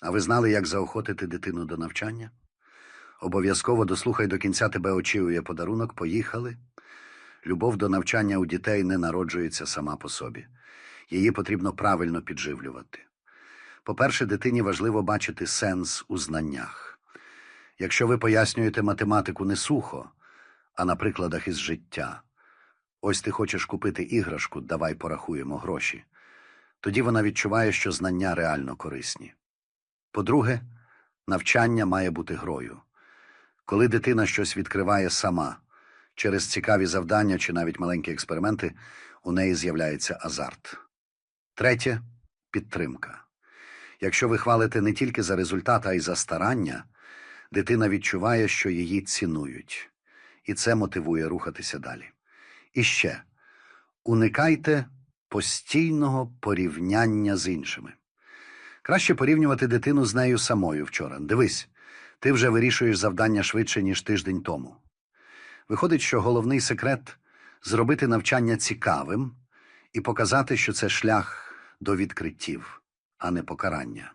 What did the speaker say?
А ви знали, як заохотити дитину до навчання? Обов'язково дослухай до кінця тебе очікує подарунок. Поїхали. Любов до навчання у дітей не народжується сама по собі. Її потрібно правильно підживлювати. По-перше, дитині важливо бачити сенс у знаннях. Якщо ви пояснюєте математику не сухо, а на прикладах із життя. Ось ти хочеш купити іграшку, давай порахуємо гроші. Тоді вона відчуває, що знання реально корисні. По-друге, навчання має бути грою. Коли дитина щось відкриває сама, через цікаві завдання чи навіть маленькі експерименти, у неї з'являється азарт. Третє підтримка. Якщо ви хвалите не тільки за результат, а й за старання, дитина відчуває, що її цінують, і це мотивує рухатися далі. І ще уникайте постійного порівняння з іншими. Краще порівнювати дитину з нею самою вчора. Дивись, ти вже вирішуєш завдання швидше, ніж тиждень тому. Виходить, що головний секрет зробити навчання цікавим і показати, що це шлях до відкриттів, а не покарання.